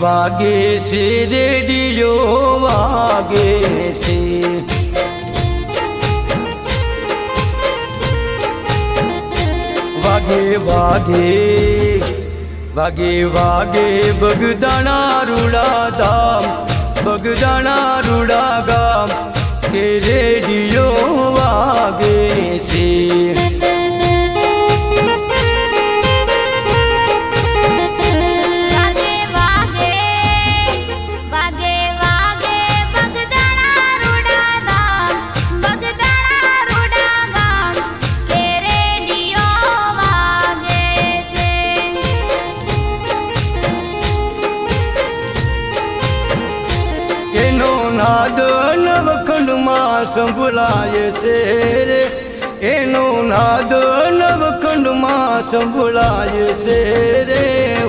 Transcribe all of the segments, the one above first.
વાગે છે, રેડિયો વાગે છે. વાગે વાગે વાગે વાગે, બગદાણા રૂડા ધામ, બગદાણા રૂડા ગામ, કે રેડિયો નાદ નવખંડમાં સંભળાય છે રે. એનો નાદ નવખંડમાં સંભળાય છે રે.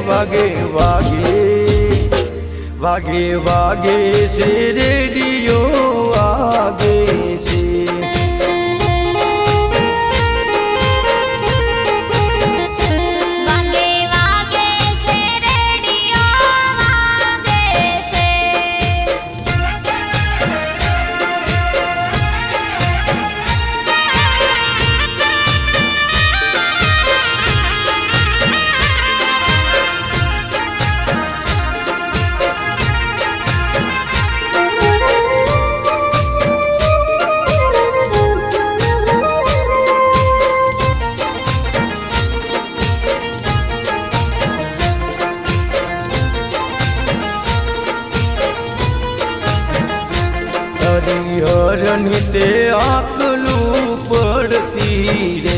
વાગે વાગે વાગે વાગે છે રેડિયો, વાગે છે હરિહરની તે આકલું પડતી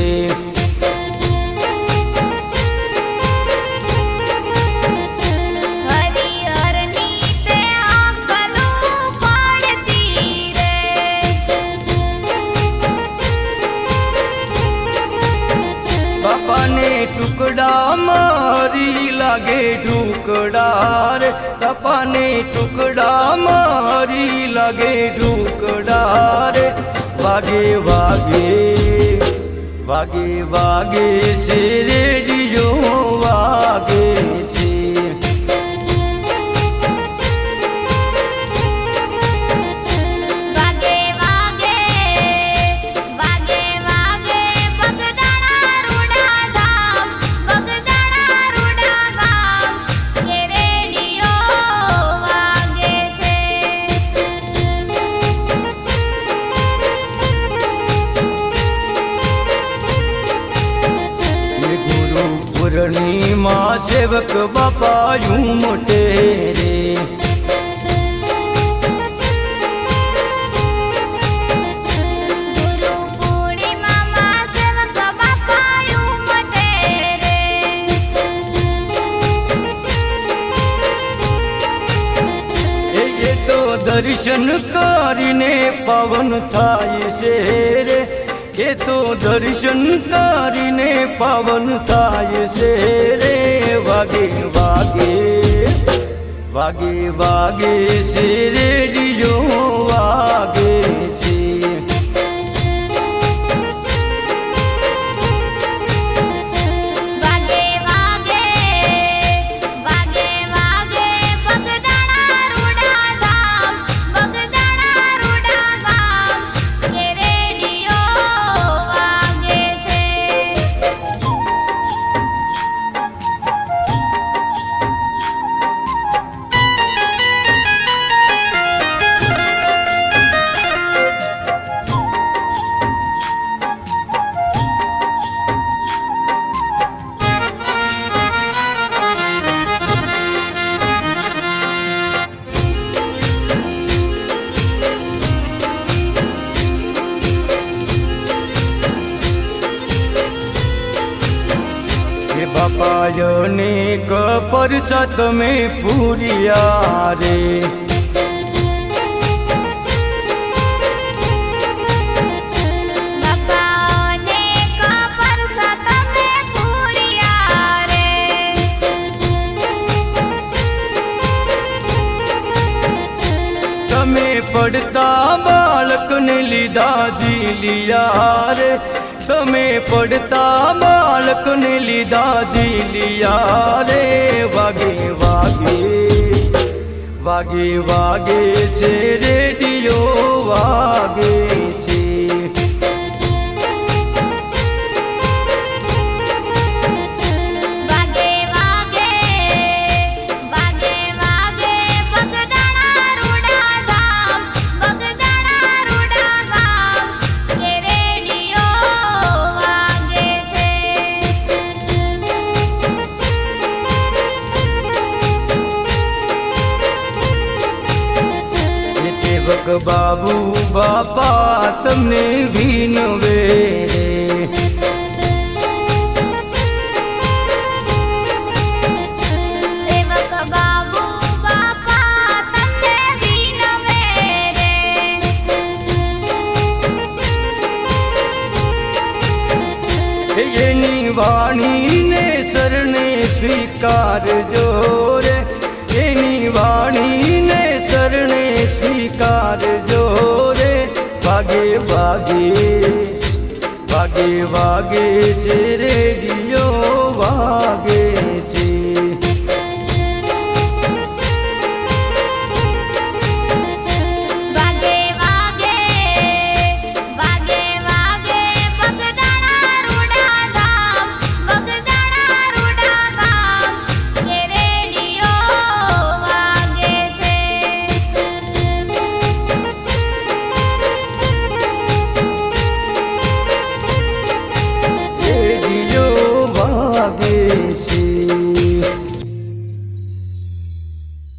ટુકડા મારી લાગે ઢુકડા રે. બાપાને ટુકડા મારી લાગે ઢુકડા વાગે વાગે વાગે વાગે છે રેડિયો, વાગે સેવક બાપાયું મોટે રે. દર્શન કરીને પવન થાય છે રે. એ તો દર્શન કરીને પાવન થાય છે રે વાગે વાગે. વાગે વાગે છે રેડિયો બાપાયને કપર તમે પૂરિયા રે. તમે પડતા બાળકને લીધા જીલિયા રે. તમે પડતા બાળકને લીધા જીલિયા રે વાગે વાગે. વાગે વાગે છે રેડિયો વાગે છે બાબુ બાપા તમને રે. એની વાણીને શરણે સ્વીકારજો રે. એની વાણીને શરણે કરજો રે વાગે વાગે વાગે વાગે છે રેડિયો વાગે છે